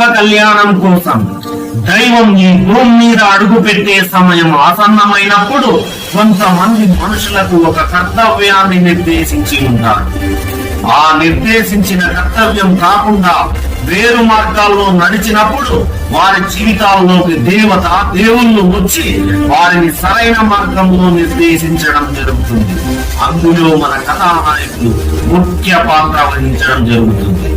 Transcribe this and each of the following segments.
లోక కళ్యాణం కోసం దైవం ఈ భూమి మీద అడుగు పెట్టే సమయం ఆసన్నమైనప్పుడు కొంతమంది మనుషులకు ఒక కర్తవ్యాన్ని నిర్దేశించి ఉంటారు. ఆ నిర్దేశించిన కర్తవ్యం కాకుండా వేరు మార్గాల్లో నడిచినప్పుడు వారి జీవితాల్లోకి దేవత దేవుళ్ళు వచ్చి వారిని సరైన మార్గంలో నిర్దేశించడం జరుగుతుంది. అందులో మన కథానాయకులు ముఖ్య పాత్ర వహించడం జరుగుతుంది.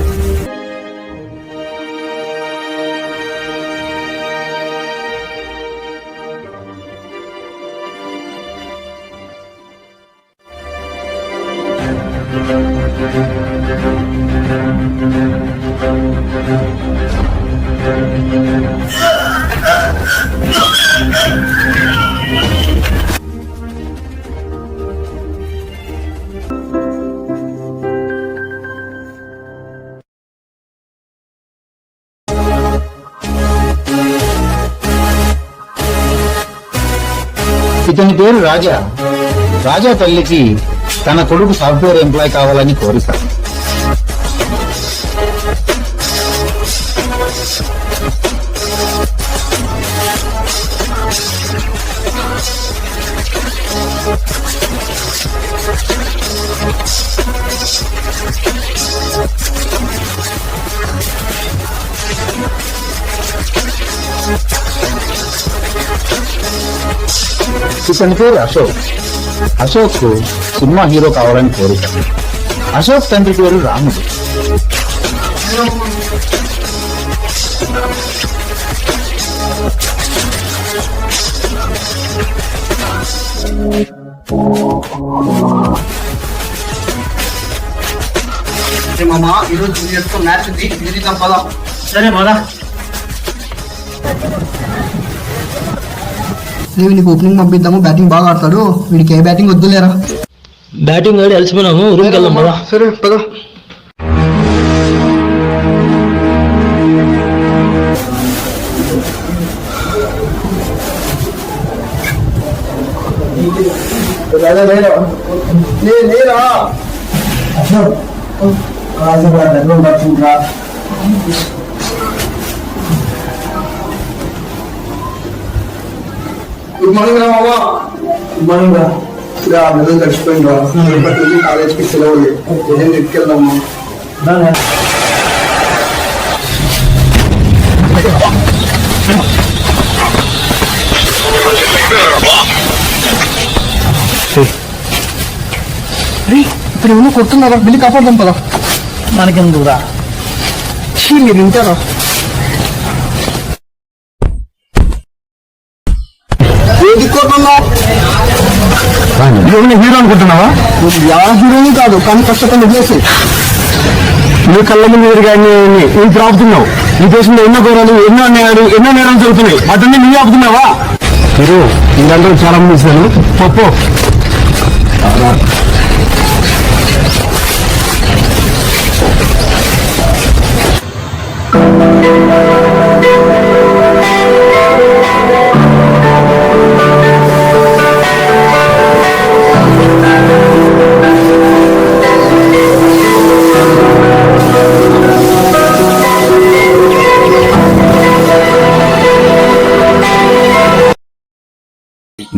రాజా. రాజా తల్లికి తన కొడుకు సాఫ్ట్వేర్ ఎంప్లాయ్ కావాలని కోరిక. ఇతని పేరు అశోక్ అశోక్ సినిమా హీరో కావాలని కోరిక అశోక్ తండ్రి పేరు రాముడు మామ ఈరోజు జూనియర్స్తో మ్యాచ్ ఉంది గెలుద్దాం పదా సరే పదా నీకు ఓపెనింగ్ పంపిద్దాము. బ్యాటింగ్ బాగా ఆడతాడు. వీడికి ఏ బ్యాటింగ్ వద్దులేరా? బ్యాటింగ్ ఆడి అలసిపోయినాము. రూమ్కి వెళ్దాం పదా. సరే పదా. గుడ్ మార్నింగ్ రా మామా గుడ్ మార్నింగ్ రా ఇలా అందరూ కలిసిపోయింది రా. రేపటి నుంచి కాలేజ్కి సెలవులు ఏం ఎత్తుకెళ్దాం ఇప్పుడు ఏమో కొడుతున్నారా వెళ్ళి కాపాడదాం పదా. మనకెందుకురా? చీ మీరు వింటారా? కొడుతున్నా హీరో అనుకుంటున్నావా? యా హీరోని కాదు కానీ కష్టపడి వదిలేసి నీ కళ్ళ ముందు ఎదురుగానే నువ్వు ఆపుతున్నావు. ఈ దేశంలో ఎన్నో ఘోరాలు ఎన్నో అన్యాయాలు ఎన్నో నేరాలు జరుగుతున్నాయి. వాటిని నువ్వు ఆపుతున్నావా? హీరో వీళ్ళందరూ చాలా మంది ఇస్తాను పప్పు.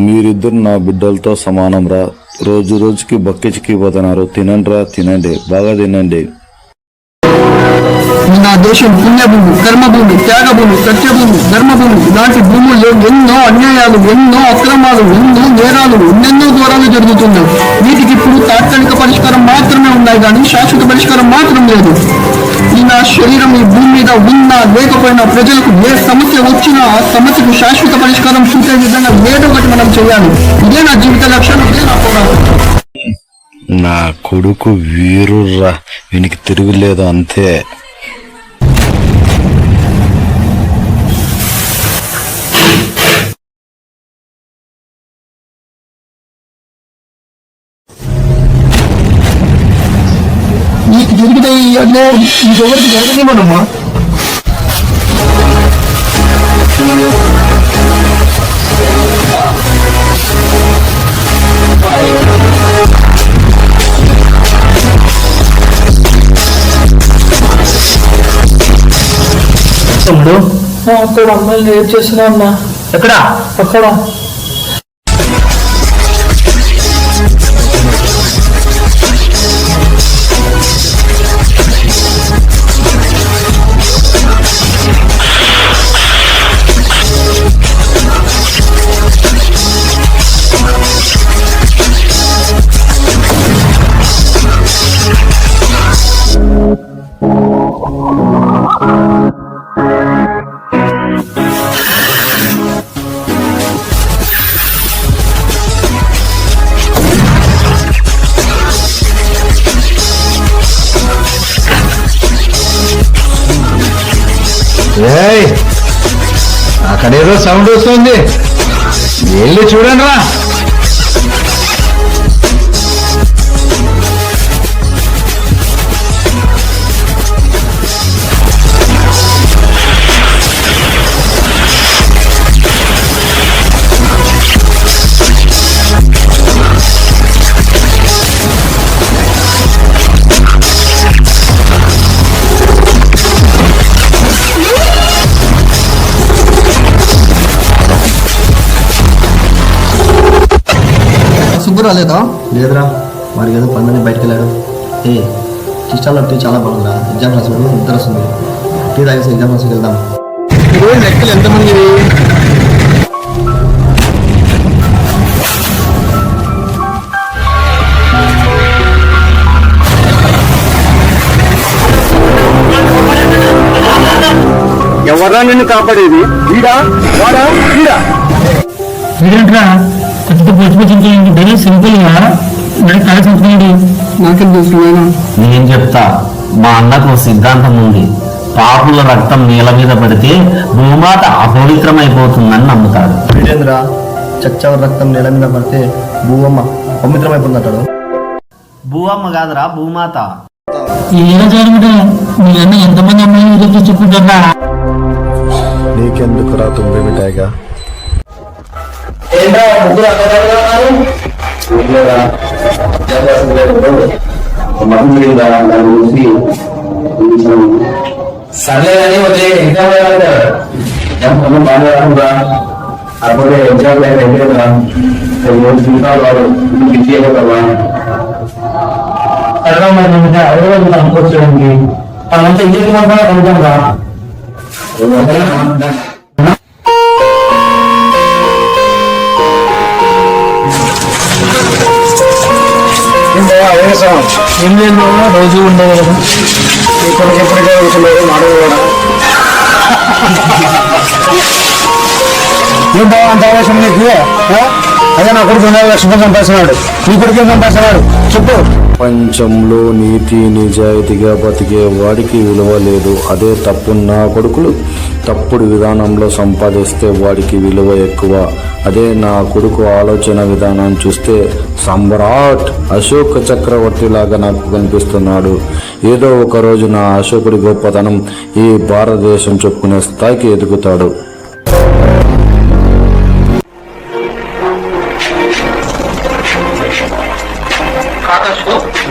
మీరిద్దరు నా బిడ్డలతో సమానం రా రోజు రోజుకి బక్కెచిక్కిపోతున్నారు తినండిరా తినండి. బాగా తినండి. నా దేశం పుణ్యభూమి కర్మభూమి త్యాగభూమి సత్యభూమి ధర్మభూమి ఇలాంటి భూముల్లో ఎన్నో అన్యాయాలు ఎన్నో అక్రమాలు ఎన్నో నేరాలు ఎన్నెన్నో దూరాలు జరుగుతున్నాయి. వీటికి ఇప్పుడు తాత్కాలిక పరిష్కారం మాత్రమే ఉన్నాయి కానీ శాశ్వత పరిష్కారం మాత్రం లేదు. ఈ నా శరీరం ఈ భూమి మీద ఉన్నా లేకపోయినా ప్రజలకు ఏ సమస్య వచ్చినా ఆ సమస్యకు శాశ్వత పరిష్కారం చూసే విధంగా ఏదో ఒకటి మనం చేయాలి. ఇదే నా జీవిత లక్ష్యం ఇదే నా పోరాటం. నా కొడుకు వీరురా వీనికి తిరుగులేదు అంతే. అదే నీకెవరికి జరగనివ్వనమ్మా తమ్ముడు? అక్కడ అమ్మాయిలు ఏం చేస్తున్నా అన్న? ఎక్కడ? అక్కడ. సౌండ్ వస్తుంది. వెళ్ళి చూడండి రా రాలేదా? లేదురా. వాడికి ఏదో పని బయటకు వెళ్ళాడు ఏ సిస్టంలో టీ చాలా బాగుందిరా ఎగ్జామ్ రాసాడు నిద్ర వస్తుంది. టీ తాగేసి ఎగ్జామ్ రాసి వెళ్దాం. ఈరోజు లెక్కలు ఎంతమంది ఎవరా నిన్ను కాపాడేది? వీడా వాడా? వీడా పొచ్చు సింపుల్గా మరి తల చెప్తున్నాడు నాకేం తెలుసు నాయనా? నేను చెప్తా? మా అన్నకు సిద్ధాంతం ఉంది. పాపుల రక్తం నేల మీద పడితే భూమాత అపవిత్రమైపోతుందని నమ్ముతాడు. వీడేంద్ర? చచ్చవర రక్తం నేల మీద పడితే భూవమ్మ పవిత్రమైపోతుందంటాడు భూవమ్మ కాదురా భూమాత. ఏదో జరుగుతా మీ అన్న ఎంతమంది అమ్మాయిలు ఎదురు చెప్పుకుంటారా? నీకెందుకురా తుంబి మిఠాయిగా సర్లే కానీ వదిలే ఎగ్జామ్ ఎగ్జామ్ బాగా రాకుండా అప్పుడే ఎగ్జామ్ అయిపోయిందా బిజీ అయిపోతావా సరే మరి తనంతా ఇంటికి మాత్రమే కనుక రా ఏం లేదు రోజు ఉండేది కదా. ఎప్పటికే కూడా. ఏం బాగా అంత ఆవేశం నీకు? అదే నా కొడుకు రెండు లక్షలు సంపాదిస్తున్నాడు. నీ కొడుకు ఏం సంపాదిస్తున్నాడు? చెప్పు. ప్రపంచంలో నీతి నిజాయితీగా బతికే వాడికి విలువ లేదు. అదే తప్పు నా కొడుకులు. తప్పుడు విధానంలో సంపాదిస్తే వాడికి విలువ ఎక్కువ. అదే నా కొడుకు ఆలోచన విధానం చూస్తే సమ్రాట్ అశోక చక్రవర్తి లాగా నాకు కనిపిస్తున్నాడు. ఏదో ఒక రోజు నా అశోకుడి గొప్పతనం ఈ భారతదేశం చెప్పుకునే స్థాయికి ఎదుగుతాడు.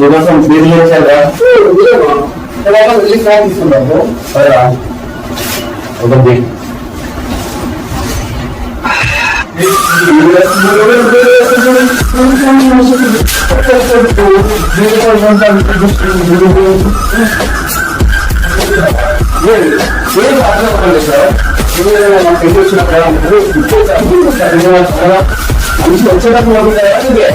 이것은 미래세가 내가 이렇게 할수 있으라고 봐라 어떤지 왜왜 앞에서 걸렸어요? 우리나라만 대표치나 그냥 무슨 국제자, 한국자, 대명한 사람, 당신 어쩌다 보니까 하는 게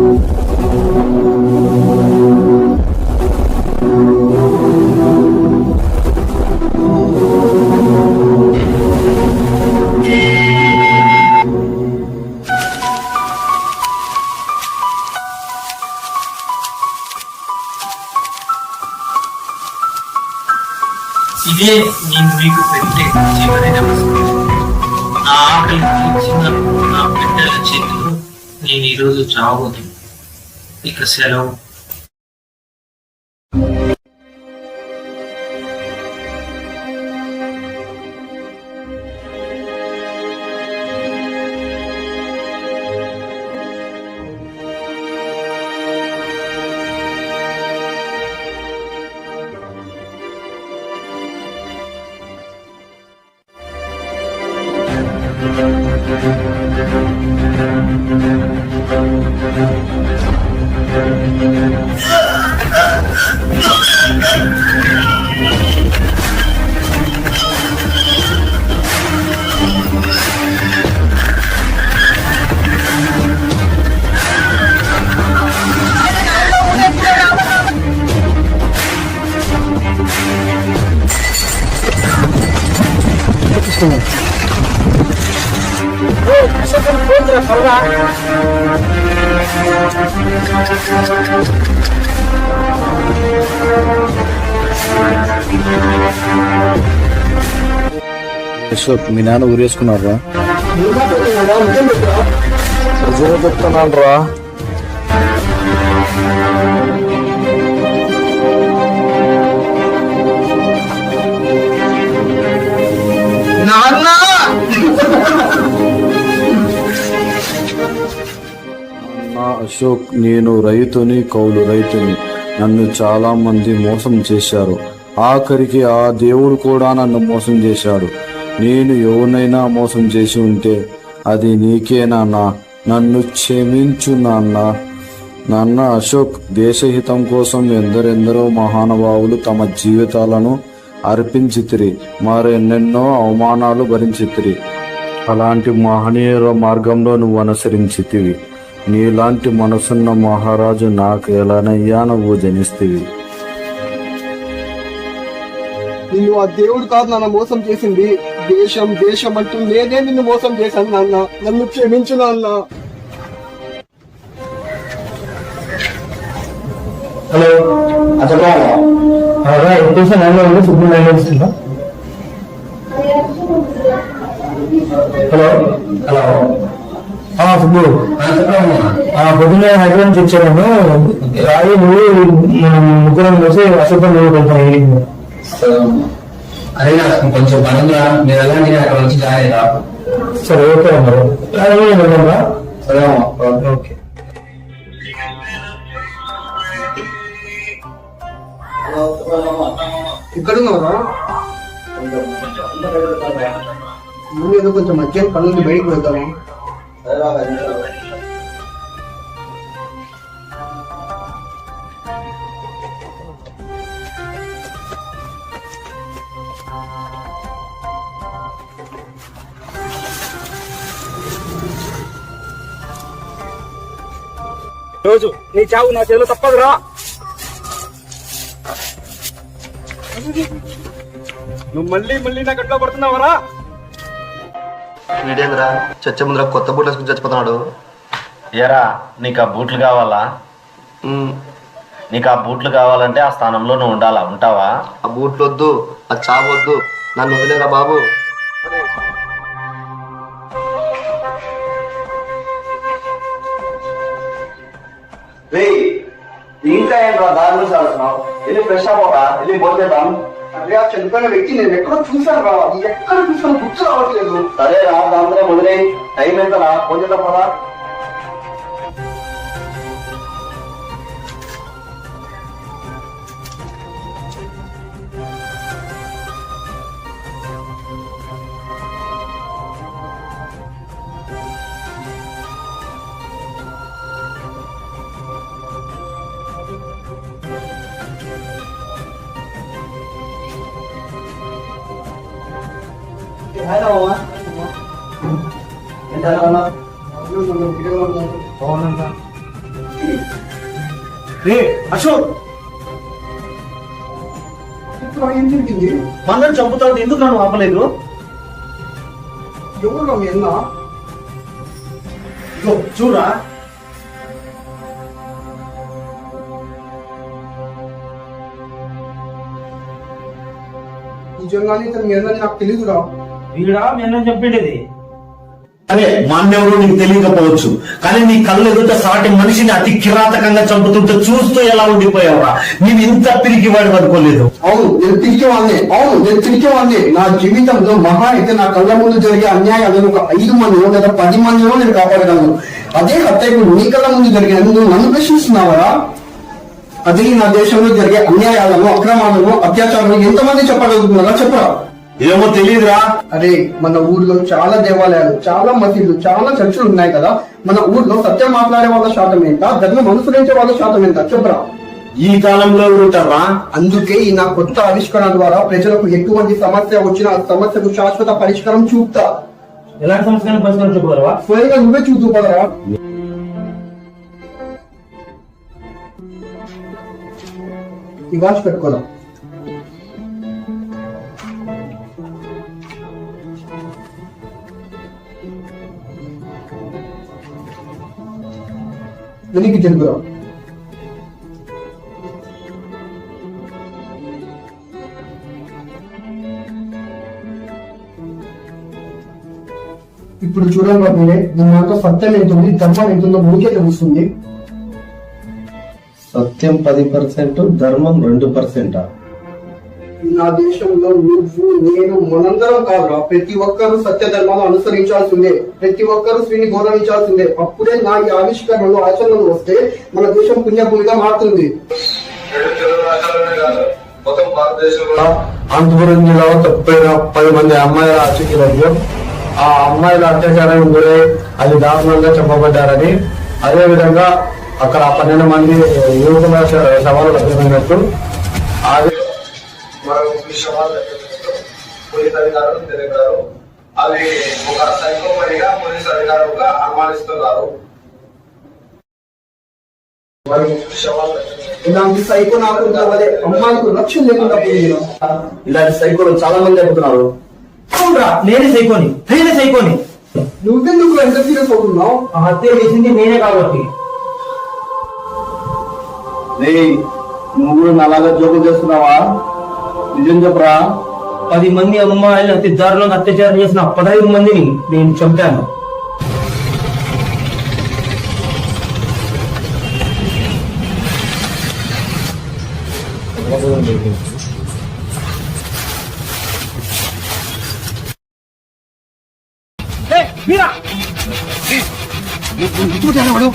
ఇదే నేను మీకు పెట్టే చివరి నమస్కారం నా ఆకలి తీర్చిన నా బిడ్డల చేతిలో నేను ఈరోజు చావదు ఇక సెలవు. అశోక్ మీ నాన్న ఊరేసుకున్నారా చెప్తున్నాను రా అశోక్ నేను రైతుని కౌలు రైతుని. నన్ను చాలా మంది మోసం చేశారు. ఆఖరికి ఆ దేవుడు కూడా నన్ను మోసం చేశాడు. నేను ఎవరినైనా మోసం చేసి ఉంటే అది నీకే నాన్న. నన్ను క్షమించు నాన్న. నాన్న అశోక్ దేశహితం కోసం ఎందరెందరో మహానుభావులు తమ జీవితాలను అర్పించితిరి. మరెన్నెన్నో అవమానాలు భరించితిరి. అలాంటి మహనీయుల మార్గంలో నువ్వు అనుసరించితివి. నీలాంటి మనసున్న మహారాజు నాకు ఎలానయ్యా నువ్వు జనిస్తివి? నిన్ను ఆ దేవుడు కాదు నాన్న మోసం చేసింది. దేశం దేశం అంటూ నేనే నిన్ను మోసం చేశాను నాన్న. నన్ను క్షమించు నాన్న. హలో. హలో. హలో. ఆ పొద్దున్నే హైదరాబాద్ నుంచి వచ్చాను. రాయి నువ్వు మనం ముగ్గురం కలిసి అశోకం నువ్వు వెళ్తాం అరే నాకు కొంచెం పనుందిరా మీరు ఎలాంటి అక్కడ వచ్చి జాయిన్ అయ్యారా సరే ఓకే రా సరే ఓకే. ఇక్కడ ఉన్నావా? ముందు ఏదో కొంచెం మధ్యాహ్నం పనులు బయటకు వెళ్తాము రోజు నీ చావు నా చేతిలో తప్పదురా. నువ్వు మళ్ళీ మళ్ళీ నా గంటలో పడుతున్నావరా వీడేంద్రా? చచ్చ ముందర కొత్త బూట్ వేసుకుని చచ్చిపోతున్నాడు. ఎరా నీకు ఆ బూట్లు కావాలా? ఉమ్, నీకు ఆ బూట్లు కావాలంటే ఆ స్థానంలో నువ్వు ఉండాలా? ఉంటావా? ఆ బూట్లు వద్దు ఆ చావొద్దు. నన్ను వదిలేరా బాబు? ఇంకా ఏంట్రా దాని గురించి ఆడుతున్నావు వెళ్ళి ఫ్రెష్ అవ్వరా? వెళ్ళి భోజేద్దాం అదే ఆ చనిపోయిన వ్యక్తి నేను ఎక్కడో చూశాను రా. ఎక్కడ చూసాను గుర్తు రావట్లేదు. సరే రా దాంతో మొదలై టైం ఎంత రా? భోజేద్దాం అశోక్! ఏం జరిగింది? మనల్ని చంపుతావు ఎందుకు నన్ను ఆపలేదు? ఎవరు మీ అన్న చూడరా. నిజంగానే ఇతను మీ అన్నది నాకు తెలియదురా వీడా మీ అన్న చెప్పిండేది అరే మాన్యవరు నీకు తెలియకపోవచ్చు. కానీ నీ కళ్ళు ఎదుట సాటి మనిషిని అతి కిరాతకంగా చంపుతుంటే చూస్తూ ఎలా ఉండిపోయావురా? నేను ఇంత పిరికి వాడు అనుకోలేదు. అవును నేను తిరిగేవాడిని అవును నేను తిరిగేవాడిని నా జీవితంలో మహా అయితే నా కళ్ళ ముందు జరిగే అన్యాయాలను ఒక ఐదు మందిలో లేదా పది మందిలో నేను కాపాడగలను. అదే హత్య ఇప్పుడు నీ కళ్ళ ముందు జరిగిన నువ్వు నన్ను ప్రశ్నిస్తున్నావా అదే నా దేశంలో జరిగే అన్యాయాలను అక్రమాలను అత్యాచారాలను ఎంతమంది చెప్పగలుగుతున్నారా? చెప్పరా? ఏమో తెలియదురా అరే మన ఊర్లో చాలా దేవాలయాలు చాలా మసీదులు చాలా చర్చిలు ఉన్నాయి కదా. మన ఊర్లో సత్యం మాట్లాడే వాళ్ళ శాతం ఎంత ధర్మం అనుసరించే వాళ్ళ శాతం ఎంత? చెప్పరా. ఈ కాలంలో ఎవరుంటారా అందుకే ఈ నా కొత్త ఆవిష్కరణ ద్వారా ప్రజలకు ఎటువంటి సమస్య వచ్చినా ఆ సమస్యకు శాశ్వత పరిష్కారం చూపుతా. ఎలాంటి సమస్యలను పరిష్కారం చెప్పగలవా స్వయంగా నువ్వే చూస్తూ పదరా. ఈ వాచ్ పెట్టుకోదా. వెనక్కి తెలుగురా ఇప్పుడు చూడండి మీరే దీని సత్యం ఎంత ఉంది ధర్మం ఎంత ఉందో మీకే తెలుస్తుంది. సత్యం పది పర్సెంట్ ధర్మం రెండు పర్సెంటా? నా దేశంలో నువ్వు నేను మనందరం కాదురా. ప్రతి ఒక్కరూ సత్య ధర్మాలు అనుసరించాల్సిందే. ప్రతి ఒక్కరూ స్త్రీని గౌరవించాల్సిందే. అప్పుడే నా ఈ ఆవిష్కరణలు ఆచరణలు వస్తే మన దేశం పుణ్యభూమిగా మారుతుంది. అనంతపురం జిల్లాలో తప్పిపోయిన పది మంది అమ్మాయిల ఆచూకీలకు ఆ అమ్మాయిల అత్యాచారం గురై అది దారుణంగా చెప్పబడ్డారని అదే విధంగా అక్కడ పన్నెండు మంది యువకుల సవాలు లభ్యమైనట్టు అది పోలీస్ అధికారులు తెలిపారు అవి ఒక పోలీస్ అధికారులుగా అనుమానిస్తున్నారు ఇలాంటి సైకో నాకు లేకుండా ఇలాంటి సైకోలు చాలా మంది అవునరా? నేనే సైకోని. నేనే సైకోని. నువ్వెందుకు ఎంత సీరియస్ అవుతున్నావు? ఆ హత్య చేసింది నేనే కాబట్టి. నువ్వు కూడా అలాగా జోకులు చేస్తున్నావా? నిజం చెప్పరా పది మంది అమ్మాయిలు అతి దారుణంగా అత్యాచారం చేసిన పదహైదు మందిని నేను చంపాను. వాడు.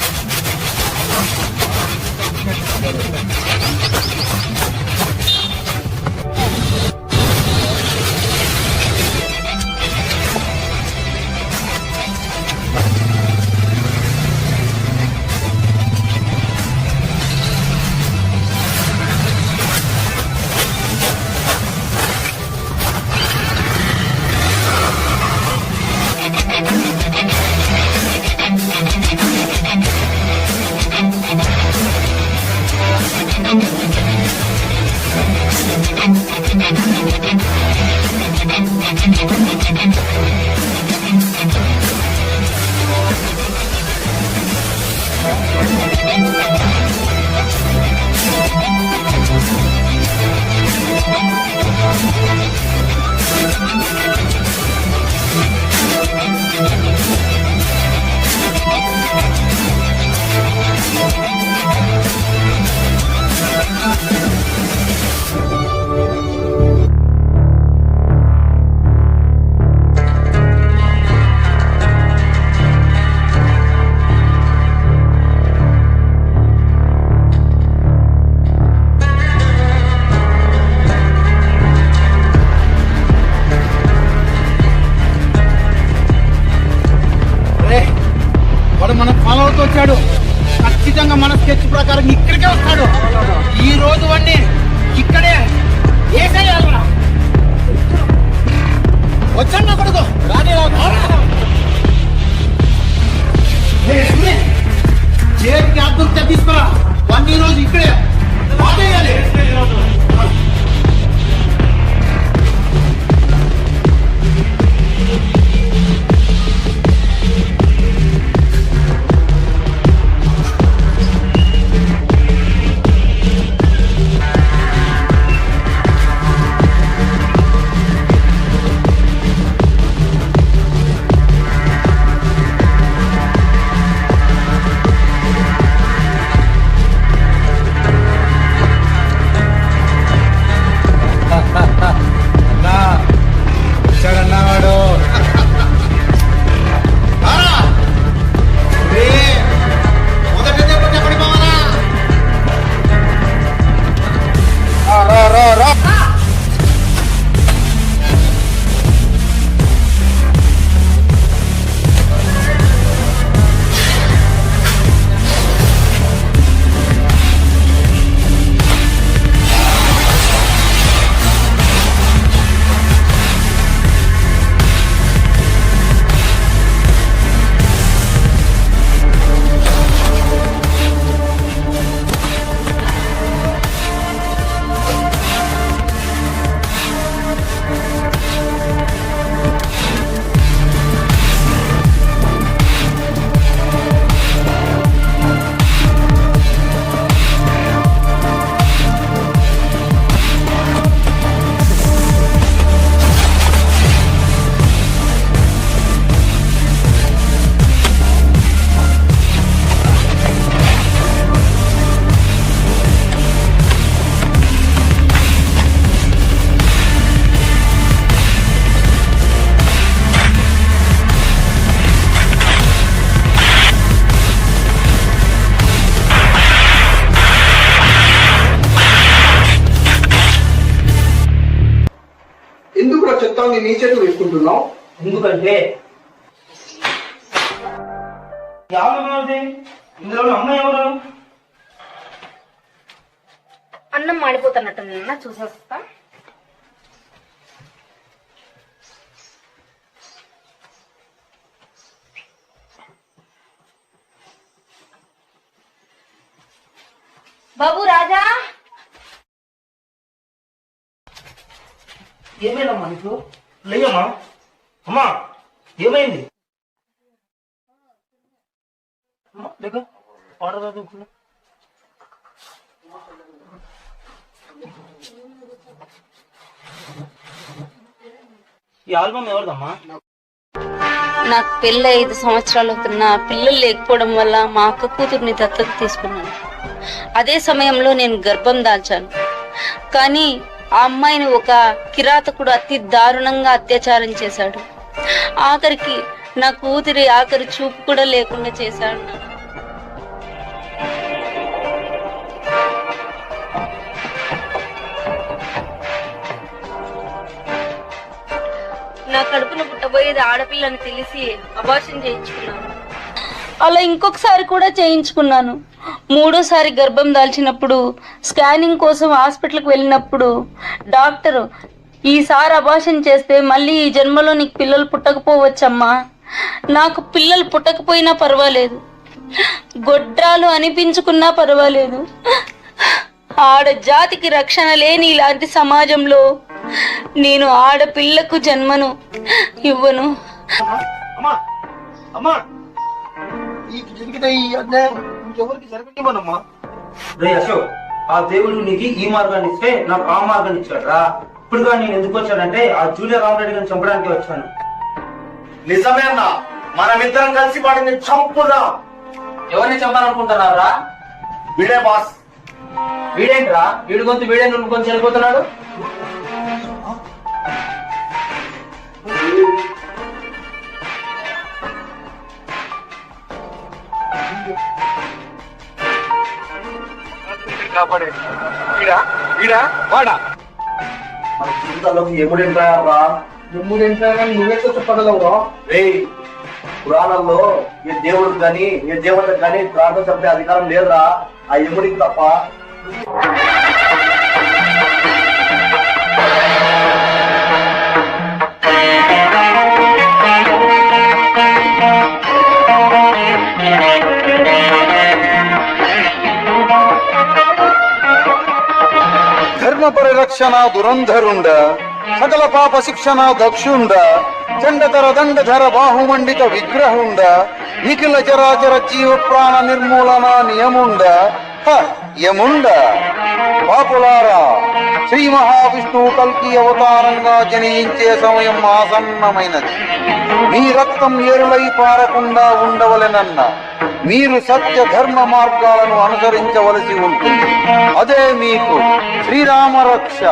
ఏ క్యాబ్ దొరికితే తీసుకురా వన్ ఈ రోజు ఇక్కడే వేసుకుంటున్నావు ఎందుకంటే ఎవరు ఇందులో అమ్మాయి ఎవరు? అన్నం మాడిపోతున్నట్టు నిన్న చూసేస్తా. బాబు రాజా? ఏమైందమ్మా నీకు? లేయమ్మా. అమ్మా ఏమైంది? ఈ ఆల్బమ్ ఎవరిదమ్మా? నాకు పెళ్ళి ఐదు సంవత్సరాలు అవుతున్నా పిల్లలు లేకపోవడం వల్ల మా అక్క కూతుర్ని దత్తత తీసుకున్నాను. అదే సమయంలో నేను గర్భం దాల్చాను. కానీ ఆ అమ్మాయిని ఒక కిరాతకుడు అతి దారుణంగా అత్యాచారం చేశాడు. ఆఖరికి నా కూతురి ఆఖరి చూపు కూడా లేకుండా చేశాడు. నా కడుపున పుట్టబోయేది ఆడపిల్లని తెలిసి అబార్షన్ చేయించుకున్నాను. అలా ఇంకొకసారి కూడా చేయించుకున్నాను. మూడోసారి గర్భం దాల్చినప్పుడు స్కానింగ్ కోసం హాస్పిటల్కి వెళ్ళినప్పుడు డాక్టర్ ఈసారి అబార్షన్ చేస్తే మళ్ళీ ఈ జన్మలో నీకు పిల్లలు పుట్టకపోవచ్చమ్మా. నాకు పిల్లలు పుట్టకపోయినా పర్వాలేదు. గొడ్రాలు అనిపించుకున్నా పర్వాలేదు. ఆడ జాతికి రక్షణ లేని ఇలాంటి సమాజంలో నేను ఆడపిల్లకు జన్మను ఇవ్వను. అశోక్ ఆ దేవుడు నీకు ఈ మార్గాన్ని ఇస్తే నాకు ఆ మార్గాన్ని ఇచ్చాడు రా ఇప్పుడుగా నేను ఎందుకు వచ్చానంటే ఆ జూలియర్ రామరెడ్డి గారిని చంపడానికి వచ్చాను. నిజమేనా? మనమిద్దరం కలిసి వాడిని చంపుదాం. ఎవరిని చంపాలనుకుంటున్నారా విడే బాస్. వీడేంట్రా? వీడి గొంతు వీడే నువ్వు కొంచెం చనిపోతున్నాడు మన జీవితాల్లోకి ఎముడెంటారా ఎమ్ముడు ఏంటో కానీ నువ్వెట్లా చెప్పగలవురా రే పురాణంలో ఏ దేవుడికి గాని ఏ దేవతకు గాని ప్రార్థన చంపే అధికారం లేదురా. ఆ ఎముడికి తప్ప. పరిరక్షణ దురంధరుండ సకల పాప శిక్షణ దక్షుండ చండతర దండధర బాహుమండిత విగ్రహుండ నిఖిల చరాచర జీవ ప్రాణ నిర్మూలన నియముండ. యముండ పాపులారా శ్రీ మహావిష్ణువు కల్కి అవతారంగా జనించే సమయం ఆసన్నమైనది. మీ రక్తం ఏరులై పారకుండా ఉండవలెనన్న మీరు సత్య ధర్మ మార్గాలను అనుసరించవలసి ఉంటుంది. అదే మీకు శ్రీరామ రక్ష